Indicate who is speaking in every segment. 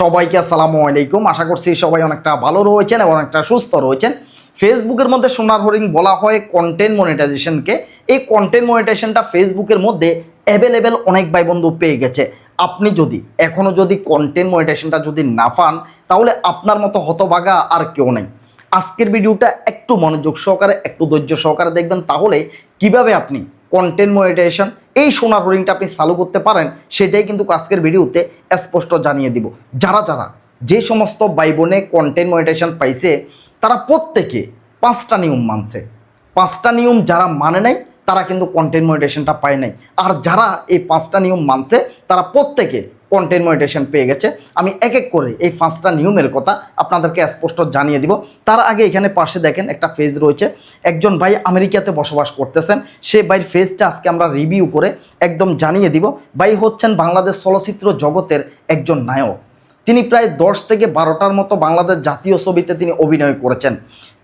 Speaker 1: সবাইকে আসসালামু আলাইকুম। আশা করছি সবাই অনেকটা ভালো রয়েছেন এবং অনেকটা সুস্থ রয়েছেন। ফেসবুকের মধ্যে সোনার হরিণ বলা হয় কন্টেন্ট মনিটাইজেশনকে এই কন্টেন্ট মনিটাইজেশনটা ফেসবুকের মধ্যে অ্যাভেলেবেল অনেক ভাই বন্ধু পেয়ে গেছে। আপনি যদি এখনও যদি কন্টেন্ট মনিটাইজেশনটা যদি না পান, তাহলে আপনার মতো হতভাগা আর কেউ নেই। আজকের ভিডিওটা একটু মনোযোগ সহকারে, একটু ধৈর্য সহকারে দেখবেন, তাহলে কীভাবে আপনি কন্টেন্ট মনিটাইজেশন এই সোনার রিংটা আপনি চালু করতে পারেন, সেটাই কিন্তু আজকের ভিডিওতে স্পষ্ট জানিয়ে দিব। যারা যারা যে সমস্ত বাইবনে বোনে কন্টেন্ট মনিটাইজেশন পাইছে, তারা প্রত্যেকে পাঁচটা নিয়ম মানছে। পাঁচটা নিয়ম যারা মানে নাই, তারা কিন্তু কন্টেন্ট মনিটেশনটা পায় নাই। আর যারা এই পাঁচটা নিয়ম মানছে, তারা প্রত্যেকে কন্টেন্ট মনিটেশন পেয়ে গেছে। আমি এক এক করে এই পাঁচটা নিয়মের কথা আপনাদেরকে স্পষ্ট জানিয়ে দিব। তার আগে এখানে পাশে দেখেন একটা ফেজ রয়েছে। একজন ভাই আমেরিকাতে বসবাস করতেছেন। সে ভাইয়ের ফেজটা আজকে আমরা রিভিউ করে একদম জানিয়ে দিব। ভাই হচ্ছেন বাংলাদেশ চলচ্চিত্র জগতের একজন নায়ক। তিনি প্রায় দশ থেকে বারোটার মতো বাংলাদেশ জাতীয় ছবিতে তিনি অভিনয় করেছেন।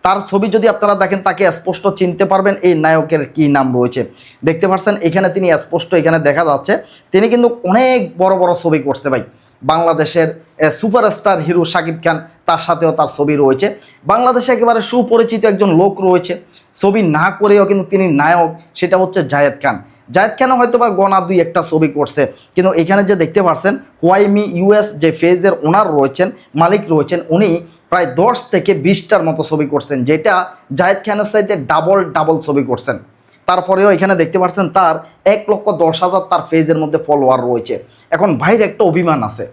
Speaker 1: তার ছবি যদি আপনারা দেখেন, তাকে স্পষ্ট চিনতে পারবেন এই নায়কের কি নাম রয়েছে। দেখতে পাচ্ছেন এখানে তিনি স্পষ্ট এখানে দেখা যাচ্ছে, তিনি কিন্তু অনেক বড় বড় ছবি করছে ভাই। বাংলাদেশের সুপারস্টার হিরো শাকিব খান, তার সাথেও তার ছবি রয়েছে। বাংলাদেশে একেবারে সুপরিচিত একজন লোক রয়েছে। ছবি না করেও কিন্তু তিনি নায়ক, সেটা হচ্ছে জায়েদ খান। জায়েদ খানও হয়তো বা গনা দুই একটা ছবি করছে? কিন্তু এখানে যে দেখতে পাচ্ছেন হোয়াইমি ইউএস যে ফেজের ওনার রয়েছেন, মালিক রয়েছেন, উনি প্রায় দশ থেকে বিশটার মতো ছবি করছেন, যেটা জায়েদ খানের সাথে ডাবল ডাবল ছবি করছেন। তারপরেও এখানে দেখতে পাচ্ছেন তার এক লক্ষ দশ হাজার তার ফেজের মধ্যে ফলোয়ার রয়েছে। এখন ভাইয়ের একটা অভিমান আছে।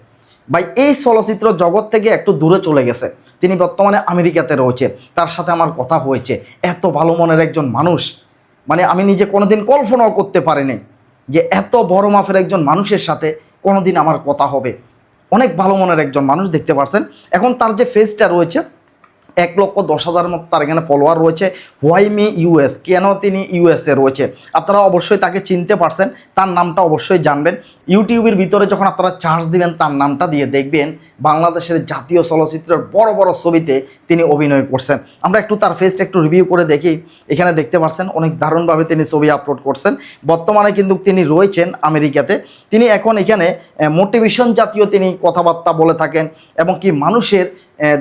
Speaker 1: ভাই, এই চলচ্চিত্র জগৎ থেকে একটু দূরে চলে গেছে। তিনি বর্তমানে আমেরিকাতে রয়েছে। তার সাথে আমার কথা হয়েছে। এত ভালো মনের একজন মানুষ। মানে আমি নিজে কোনোদিন কল্পনাও করতে পারিনি যে এত বড় মাপের একজন মানুষের সাথে কোনোদিন আমার কথা হবে। অনেক ভালো মনের একজন মানুষ দেখতে পারছেন। এখন তার যে ফেসটা রয়েছে এক লক্ষ দশ হাজার মতো তার এখানে ফলোয়ার রয়েছে। হোয়াইমি ইউএস কেন তিনি ইউএসএ রয়েছে? আপনারা অবশ্যই তাকে চিনতে পারছেন, তার নামটা অবশ্যই জানবেন। ইউটিউবের ভিতরে যখন আপনারা চার্জ দিবেন, তার নামটা দিয়ে দেখবেন বাংলাদেশের জাতীয় চলচ্চিত্রের বড় বড় ছবিতে তিনি অভিনয় করছেন। আমরা একটু তার ফেসটা একটু রিভিউ করে দেখি। এখানে দেখতে পাচ্ছেন, অনেক দারুণভাবে তিনি ছবি আপলোড করছেন। বর্তমানে কিন্তু তিনি রয়েছেন আমেরিকাতে। তিনি এখন এখানে মোটিভেশন জাতীয় তিনি কথাবার্তা বলে থাকেন এবং কি মানুষের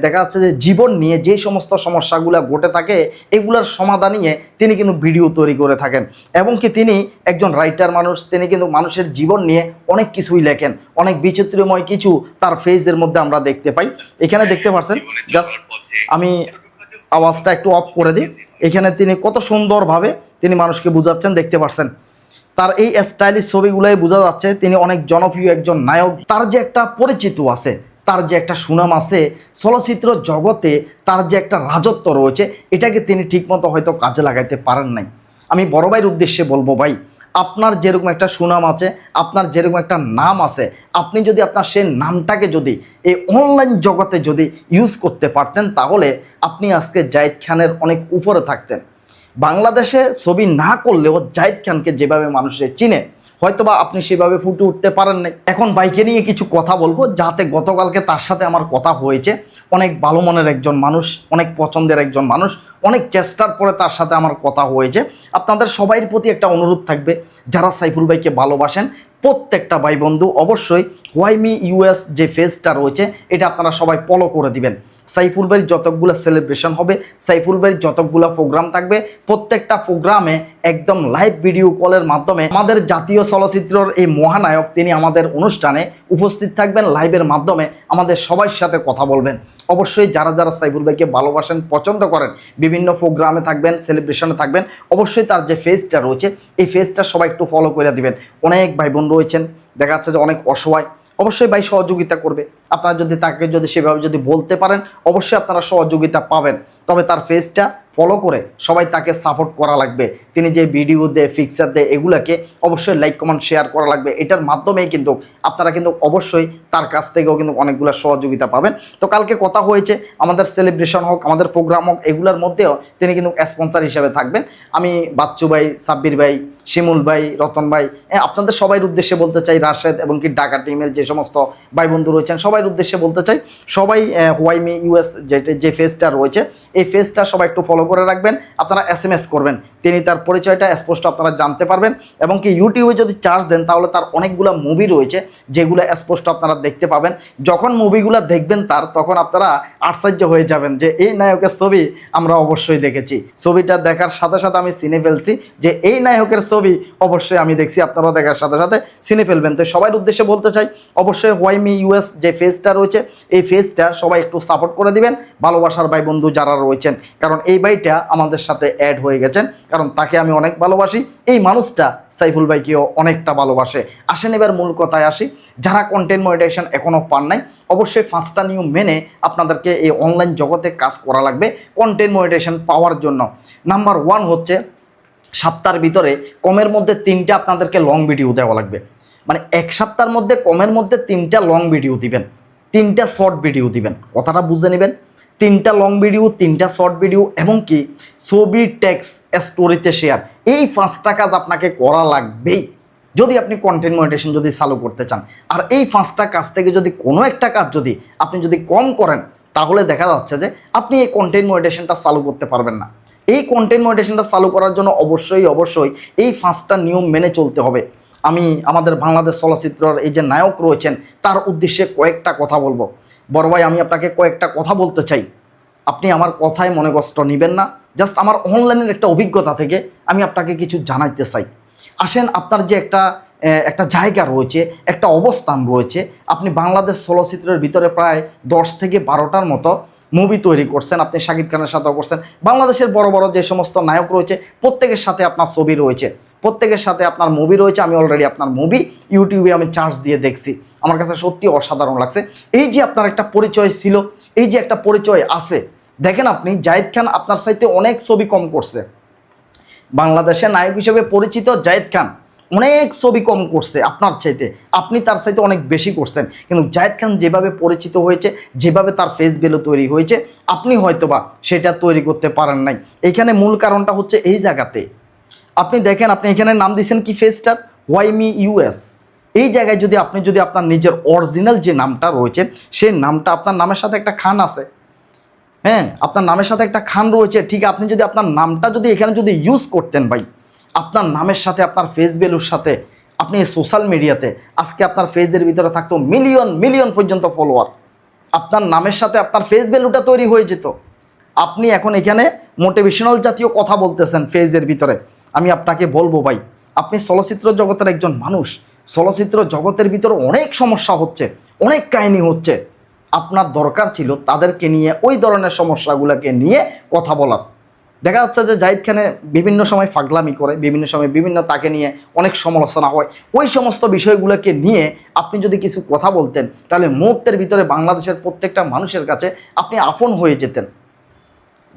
Speaker 1: দেখা যাচ্ছে যে জীবন নিয়ে যে সমস্ত সমস্যাগুলো ঘটে থাকে, এগুলোর সমাধান নিয়ে তিনি কিন্তু ভিডিও তৈরি করে থাকেন। এবং কি তিনি একজন রাইটার মানুষ, তিনি কিন্তু মানুষের জীবন নিয়ে অনেক কিছুই লেখেন। অনেক বিচিত্রময় কিছু তার ফেজের মধ্যে আমরা দেখতে পাই। এখানে দেখতে পাচ্ছেন জাস্ট আমি আওয়াজটা একটু অফ করে দিই। এখানে তিনি কত সুন্দরভাবে তিনি মানুষকে বুঝাচ্ছেন, দেখতে পাচ্ছেন তার এই স্টাইলিশ ছবিগুলোই বোঝা যাচ্ছে তিনি অনেক জনপ্রিয় একজন নায়ক। তার যে একটা পরিচিত আছে তার যে একটা সুনাম আছে, চলচ্চিত্র জগতে তার যে একটা রাজত্ব রয়েছে, এটাকে তিনি ঠিকমতো হয়তো কাজে লাগাইতে পারেন নাই। আমি বড় ভাইয়ের উদ্দেশ্যে বলব ভাই, আপনার যেরকম একটা সুনাম আছে, আপনার যেরকম একটা নাম আছে, আপনি যদি আপনার সেই নামটাকে যদি এই অনলাইন জগতে যদি ইউজ করতে পারতেন, তাহলে আপনি আজকে জাহিদ খানের অনেক উপরে থাকতেন। বাংলাদেশে ছবি না করলেও জাহিদ খানকে যেভাবে মানুষের চিনে হয়তোবা আপনি সেভাবে ফুটে উঠতে পারেন নাই। এখন বাইকে নিয়ে কিছু কথা বলব, যাতে গতকালকে তার সাথে আমার কথা হয়েছে। অনেক ভালো মনের একজন মানুষ, অনেক পছন্দের একজন মানুষ, অনেক চেষ্টার পরে তার সাথে আমার কথা হয়েছে। আপনাদের সবাইয়ের প্রতি একটা অনুরোধ থাকবে, যারা সাইফুল ভাইকে ভালোবাসেন, প্রত্যেকটা ভাই বন্ধু অবশ্যই হোয়াইমি ইউএস যে ফেজটা রয়েছে, এটা আপনারা সবাই ফলো করে দিবেন। সাইফুল ভাইয়ের যতগুলো সেলিব্রেশন হবে, সাইফুল ভাইয়ের যতগুলো প্রোগ্রাম থাকবে, প্রত্যেকটা প্রোগ্রামে একদম লাইভ ভিডিও কলের মাধ্যমে আমাদের জাতীয় চলচ্চিত্রের এই মহানায়ক তিনি আমাদের অনুষ্ঠানে উপস্থিত থাকবেন লাইভের মাধ্যমে আমাদের সবার সাথে কথা বলবেন। অবশ্যই যারা যারা সাইফুল ভাইকে ভালোবাসেন, পছন্দ করেন, বিভিন্ন প্রোগ্রামে থাকবেন সেলিব্রেশনে থাকবেন, অবশ্যই তার যে ফেজটা রয়েছে, এই ফেজটা সবাই একটু ফলো করে দিবেন। অনেক ভাই বোন রয়েছেন, দেখা যাচ্ছে যে অনেক অসহায়। অবশ্যই ভাই সহযোগিতা করবে। আপনারা যদি তাকে যদি সেভাবে যদি বলতে পারেন, অবশ্যই আপনারা সহযোগিতা পাবেন। তবে তার ফেসটা ফলো করে সবাই তাকে সাপোর্ট করা লাগবে। তিনি যে ভিডিও দেয় ফিক্সার দেয়, এগুলাকে অবশ্যই লাইক কমেন্ট শেয়ার করা লাগবে। এটার মাধ্যমেই কিন্তু আপনারা কিন্তু অবশ্যই তার কাছ থেকেও কিন্তু অনেকগুলো সহযোগিতা পাবেন। তো কালকে কথা হয়েছে, আমাদের সেলিব্রেশন হোক, আমাদের প্রোগ্রাম হোক, এগুলোর মধ্যেও তিনি কিন্তু স্পন্সার হিসেবে থাকবেন। আমি বাচ্চু ভাই, সাব্বির ভাই, শিমুল ভাই, রতন ভাই আপনাদের সবাই উদ্দেশ্যে বলতে চাই, রাশেদ এবং কি ঢাকা টিমের যে সমস্ত ভাই বন্ধু রয়েছেন, সবাইয়ের উদ্দেশ্যে বলতে চাই, সবাই হোয়াইমি ইউএস যে যে ফেজটা রয়েছে, এই ফেজটা সবাই একটু ফলো করে রাখবেন। আপনারা এস করবেন, তিনি তার পরিচয়টা, স্পষ্ট আপনারা জানতে পারবেন এবং কি ইউটিউবে যদি চার্জ দেন তাহলে তার অনেকগুলো মুভি রয়েছে যেগুলো স্পষ্ট আপনারা দেখতে পাবেন। যখন মুভিগুলো দেখবেন তার, তখন আপনারা আশ্চর্য হয়ে যাবেন যে এই নায়কের ছবি আমরা অবশ্যই দেখেছি। ছবিটা দেখার সাথে সাথে আমি চিনে ফেলছি যে এই নায়কের ছবি অবশ্যই আমি দেখছি আপনারা দেখার সাথে সাথে চিনে ফেলবেন। তো সবার উদ্দেশ্যে বলতে চাই, অবশ্যই হোয়াইমি ইউএস যে ফেজটা রয়েছে, এই ফেজটা সবাই একটু সাপোর্ট করে দিবেন। ভালোবাসার ভাই বন্ধু যারা রয়েছেন, কারণ এই ভাইটা আমাদের সাথে অ্যাড হয়ে গেছেন, কারণ তাকে আমি অনেক ভালোবাসি। এই মানুষটা সাইফুল ভাইকেও অনেকটা ভালোবাসে। আসেন এবার মূল কথায় আসি। যারা কন্টেন্ট মনিটাইজেশন এখনও পান নাই, অবশ্যই পাঁচটা নিয়ম মেনে আপনাদেরকে এই অনলাইন জগতে কাজ করা লাগবে কন্টেন্ট মনিটাইজেশন পাওয়ার জন্য। নাম্বার ওয়ান হচ্ছে, সপ্তাহের ভিতরে কমের মধ্যে তিনটা আপনাদেরকে লং ভিডিও দেওয়া লাগবে। মানে এক সপ্তাহের মধ্যে কমের মধ্যে তিনটা লং ভিডিও দিবেন। তিনটা শর্ট ভিডিও দিবেন। কথাটা বুঝে নেবেন। তিনটা লং ভিডিও তিনটা শর্ট ভিডিও এবং কি ছবি টেক্স স্টোরিতে শেয়ার এই পাঁচটা কাজ আপনাকে করা লাগবেই। যদি আপনি কন্টেন্ট মনিটেশন যদি চালু করতে চান। আর এই পাঁচটা কাজ থেকে যদি কোনো একটা কাজ যদি আপনি যদি কম করেন, তাহলে দেখা যাচ্ছে যে আপনি এই কন্টেন্ট মনিটেশনটা চালু করতে পারবেন না। এই কন্টেন্ট মনিটেশনটা চালু করার জন্য অবশ্যই অবশ্যই এই পাঁচটা নিয়ম মেনে চলতে হবে। আমি আমাদের বাংলাদেশ চলচ্চিত্রের এই যে নায়ক রয়েছেন, তার উদ্দেশ্যে কয়েকটা কথা বলব। বড় ভাই, আমি আপনাকে কয়েকটা কথা বলতে চাই। আপনি আমার কথায় মনে কষ্ট নেবেন না। জাস্ট আমার অনলাইনের একটা অভিজ্ঞতা থেকে আমি আপনাকে কিছু জানাইতে চাই। আসেন, আপনার যে একটা একটা জায়গা রয়েছে, একটা অবস্থান রয়েছে, আপনি বাংলাদেশ চলচ্চিত্রের ভিতরে প্রায় দশ থেকে বারোটার মতো মুভি তৈরি করছেন, আপনি শাকিব খানের সাথেও করছেন। বাংলাদেশের বড় বড় যে সমস্ত নায়ক রয়েছে, প্রত্যেকের সাথে আপনার ছবি রয়েছে। প্রত্যেকের সাথে আপনার মুভি রয়েছে, আমি অলরেডি আপনার মুভি ইউটিউবে আমি চার্জ দিয়ে দেখছি। আমার কাছে সত্যি অসাধারণ লাগছে। এই যে আপনার একটা পরিচয় ছিল, এই যে একটা পরিচয় আছে, দেখেন আপনি জাহিদ খান আপনার সাইতে অনেক ছবি কম করছে। বাংলাদেশের নায়ক হিসেবে পরিচিত জায়েদ খান অনেক ছবি কম করছে আপনার চাইতে। আপনি তার চাইতে অনেক বেশি করছেন। কিন্তু জাহেদ খান যেভাবে পরিচিত হয়েছে, যেভাবে তার ফেস ভ্যালু তৈরি হয়েছে, আপনি হয়তোবা সেটা তৈরি করতে পারেন নাই। এখানে মূল কারণটা হচ্ছে এই জায়গাতে আপনি দেখেন, আপনি এখানে নাম দিয়েছেন কি ফেসটার ওয়াইমি ইউএস এই জায়গায় যদি আপনি যদি আপনার নিজের অরিজিনাল যে নামটা রয়েছে, সেই নামটা আপনার নামের সাথে একটা খান আছে। হ্যাঁ আপনার নামের সাথে একটা খান রয়েছে। ঠিক, আপনি যদি আপনার নামটা যদি এখানে যদি ইউজ করতেন ভাই, আপনার নামের সাথে, আপনার ফেস ভ্যালুর সাথে, আপনি সোশ্যাল মিডিয়াতে আজকে আপনার ফেজের ভিতরে থাকতো মিলিয়ন মিলিয়ন পর্যন্ত ফলোয়ার আপনার নামের সাথে আপনার ফেস ভ্যালুটা তৈরি হয়ে যেত। আপনি এখন এখানে মোটিভেশনাল জাতীয় কথা বলতেছেন ফেজের ভিতরে। আমি আপনাকে বলব ভাই, আপনি চলচ্চিত্র জগতের একজন মানুষ, চলচ্চিত্র জগতের ভিতরে অনেক সমস্যা হচ্ছে, অনেক কাহিনী হচ্ছে। আপনার দরকার ছিল তাদেরকে নিয়ে, ওই ধরনের সমস্যাগুলোকে নিয়ে কথা বলার। দেখা যাচ্ছে যে জাহিদ খানে বিভিন্ন সময় ফাগলামি করে, বিভিন্ন সময় বিভিন্ন তাকে নিয়ে অনেক সমালোচনা হয়। ওই সমস্ত বিষয়গুলোকে নিয়ে আপনি যদি কিছু কথা বলতেন, তাহলে মুহূর্তের ভিতরে বাংলাদেশের প্রত্যেকটা মানুষের কাছে আপনি আপন হয়ে যেতেন।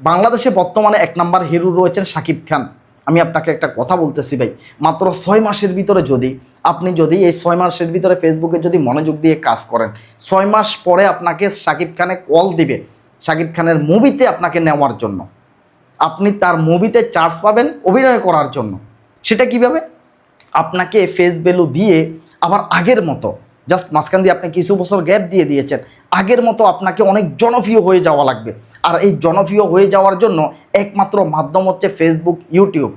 Speaker 1: বাংলাদেশে বর্তমানে এক নাম্বার হিরো রয়েছেন শাকিব খান। আমি আপনাকে একটা কথা বলতেছি ভাই, মাত্র ছয় মাসের ভিতরে যদি আপনি যদি এই ছয় মাসের ভিতরে ফেসবুকে যদি মনোযোগ দিয়ে কাজ করেন, ছয় মাস পরে আপনাকে শাকিব খানে কল দিবে শাকিব খানের মুভিতে আপনাকে নেওয়ার জন্য। আপনি তার মুভিতে চার্জ পাবেন অভিনয় করার জন্য। সেটা কীভাবে? আপনাকে ফেস ভ্যালু দিয়ে আবার আগের মতো জাস্ট মাঝখান দিয়ে আপনি কিছু বছর গ্যাপ দিয়ে দিয়েছেন, আগের মতো আপনাকে অনেক জনপ্রিয় হয়ে যাওয়া লাগবে। আর এই জনপ্রিয় হয়ে যাওয়ার জন্য একমাত্র মাধ্যম হচ্ছে ফেসবুক ইউটিউব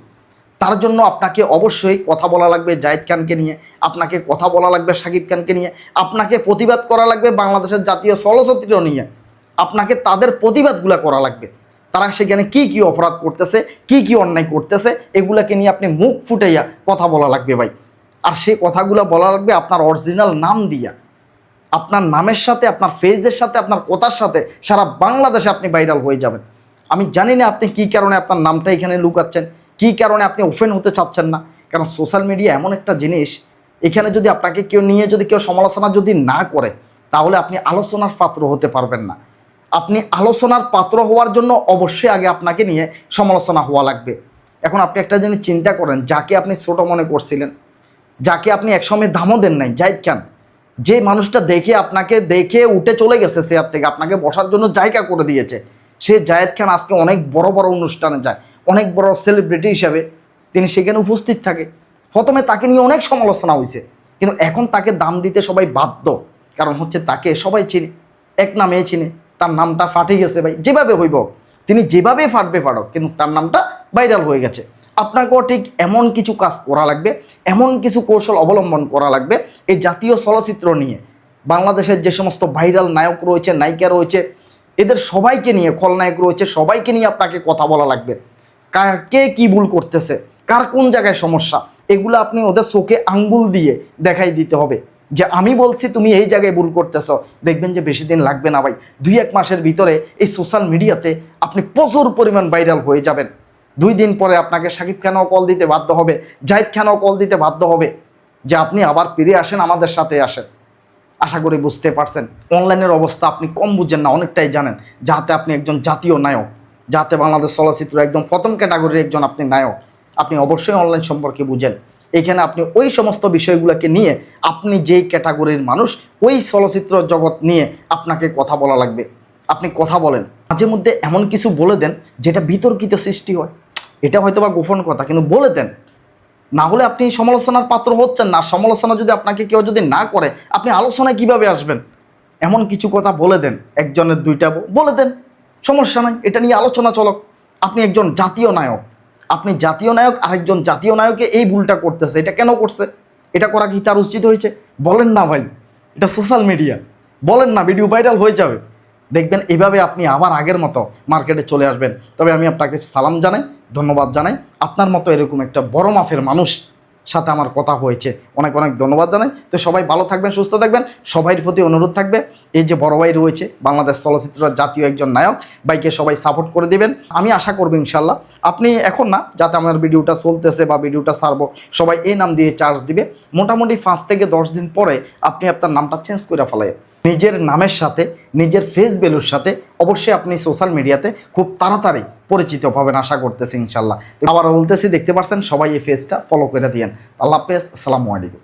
Speaker 1: তার জন্য আপনাকে অবশ্যই কথা বলা লাগবে জাহিদ খানকে নিয়ে, আপনাকে কথা বলা লাগবে শাকিব খানকে নিয়ে, আপনাকে প্রতিবাদ করা লাগবে বাংলাদেশের জাতীয় চলচ্চিত্র নিয়ে। আপনাকে তাদের প্রতিবাদগুলো করা লাগবে। তারা সেখানে কি কি অপরাধ করতেছে, কি কি অন্যায় করতেছে, এগুলাকে নিয়ে আপনি মুখ ফুটাইয়া কথা বলা লাগবে ভাই। আর সেই কথাগুলো বলা লাগবে আপনার অরিজিনাল নাম দিয়া। আপনার নামের সাথে, আপনার ফেজের সাথে, আপনার কথার সাথে সারা বাংলাদেশে আপনি ভাইরাল হয়ে যাবেন। আমি জানি না আপনি কি কারণে আপনার নামটা এখানে লুকাচ্ছেন। কি কারণে আপনি ওপেন হতে চাচ্ছেন না? কারণ সোশ্যাল মিডিয়া এমন একটা জিনিস, এখানে যদি আপনাকে কেউ নিয়ে যদি কেউ সমালোচনা যদি না করে, তাহলে আপনি আলোচনার পাত্র হতে পারবেন না। আপনি আলোচনার পাত্র হওয়ার জন্য অবশ্যই আগে আপনাকে নিয়ে সমালোচনা হওয়া লাগবে। এখন আপনি একটা জিনিস চিন্তা করেন, যাকে আপনি ছোট মনে করছিলেন, যাকে আপনি একসময় দামও দেন নাই জাহিদ খান যে মানুষটা দেখে আপনাকে দেখে উঠে চলে গেছে চেয়ার থেকে, আপনাকে বসার জন্য জায়গা করে দিয়েছে। সে জায়েদ খান আজকে অনেক বড় বড় অনুষ্ঠানে যায়। অনেক বড় সেলিব্রিটি হিসাবে তিনি সেখানে উপস্থিত থাকে। প্রথমে তাকে নিয়ে অনেক সমালোচনা হয়েছে কিন্তু এখন তাকে দাম দিতে সবাই বাধ্য। কারণ হচ্ছে তাকে সবাই চিনে, এক নামে চিনে। তার নামটা ফাটে গেছে ভাই, যেভাবে হইব তিনি যেভাবে ফাটবে ফাটক, কিন্তু তার নামটা ভাইরাল হয়ে গেছে। আপনাকেও ঠিক এমন কিছু কাজ করা লাগবে, এমন কিছু কৌশল অবলম্বন করা লাগবে, এই জাতীয় চলচ্চিত্র নিয়ে। বাংলাদেশের যে সমস্ত ভাইরাল নায়ক রয়েছে, নায়িকা রয়েছে, এদের সবাইকে নিয়ে, খলনায়ক রয়েছে, সবাইকে নিয়ে আপনাকে কথা বলা লাগবে। কার কে কি ভুল করতেছে, কার কোন জায়গায় সমস্যা, এগুলো আপনি ওদের চোখে আঙ্গুল দিয়ে দেখাই দিতে হবে। যে আমি বলছি তুমি এই জায়গায় ভুল করতেছ, দেখবেন যে বেশি দিন লাগবে না ভাই। দুই এক মাসের ভিতরে এই সোশ্যাল মিডিয়াতে আপনি প্রচুর পরিমাণ ভাইরাল হয়ে যাবেন। দুই দিন পরে আপনাকে সাকিব খানও কল দিতে বাধ্য হবে, জাহিদ খানও কল দিতে বাধ্য হবে যে আপনি আবার ফিরে আসেন, আমাদের সাথে আসেন। আশা করি বুঝতে পারছেন। অনলাইনের অবস্থা আপনি কম বুঝেন না, অনেকটাই জানেন, যাতে আপনি একজন জাতীয় নায়ক। যাতে বাংলাদেশ চলচ্চিত্র একদম প্রথম ক্যাটাগরির একজন আপনি নায়ক, আপনি অবশ্যই অনলাইন সম্পর্কে বুঝেন। এখানে আপনি ওই সমস্ত বিষয়গুলোকে নিয়ে, আপনি যেই ক্যাটাগরির মানুষ, ওই চলচ্চিত্র জগৎ নিয়ে আপনাকে কথা বলা লাগবে। আপনি কথা বলেন। মাঝে মধ্যে এমন কিছু বলে দেন, যেটা বিতর্কিত সৃষ্টি হয়। এটা হয়তো বা গোপন কথা, কিন্তু বলে দেন। না হলে আপনি সমালোচনার পাত্র হচ্ছেন না। সমালোচনা যদি আপনাকে কেউ যদি না করে, আপনি আলোচনায় কীভাবে আসবেন? এমন কিছু কথা বলে দেন, একজনের দুইটা বলে দেন। সমস্যা নাই, এটা নিয়ে আলোচনা চলক। আপনি একজন জাতীয় নায়ক, আপনি জাতীয় নায়ক, আরেকজন জাতীয় নায়কে এই ভুলটা করতেছে, এটা কেন করছে? এটা করা কি তার উচিত হয়েছে? বলেন না ভাই, এটা সোশ্যাল মিডিয়া বলেন না ভিডিও ভাইরাল হয়ে যাবে। দেখবেন এভাবে আপনি আবার আগের মতো মার্কেটে চলে আসবেন। তবে আমি আপনাকে সালাম জানাই, ধন্যবাদ জানাই। আপনার মতো এরকম একটা বড় মাফের মানুষ সাথে আমার কথা হয়েছে। অনেক অনেক ধন্যবাদ জানাই। তো সবাই ভালো থাকবেন, সুস্থ থাকবেন। সবাই প্রতি অনুরোধ থাকবে। এই যে বড় ভাই রয়েছে, বাংলাদেশ চলচ্চিত্র জাতীয় একজন নায়ক বাইকে সবাই সাপোর্ট করে দেবেন। আমি আশা করব ইনশাল্লাহ আপনি এখন না, যাতে আমার ভিডিওটা চলতেছে বা ভিডিওটা সারবো সবাই এই নাম দিয়ে চার্জ দিবে। মোটামুটি পাঁচ থেকে দশ দিন পরে আপনি আপনার নামটা চেঞ্জ করে ফেলায় নিজের নামের সাথে, নিজের ফেস ভ্যালুর সাথে অবশ্যই আপনি সোশ্যাল মিডিয়াতে খুব তাড়াতাড়ি পরিচিত পাবেন আশা করতেছি ইনশাল্লাহ। আবার বলতেছি, দেখতে পাচ্ছেন সবাই এই ফেসটা ফলো করে দিয়েন। আল্লাহ হাফেজ, আসসালামু আলাইকুম।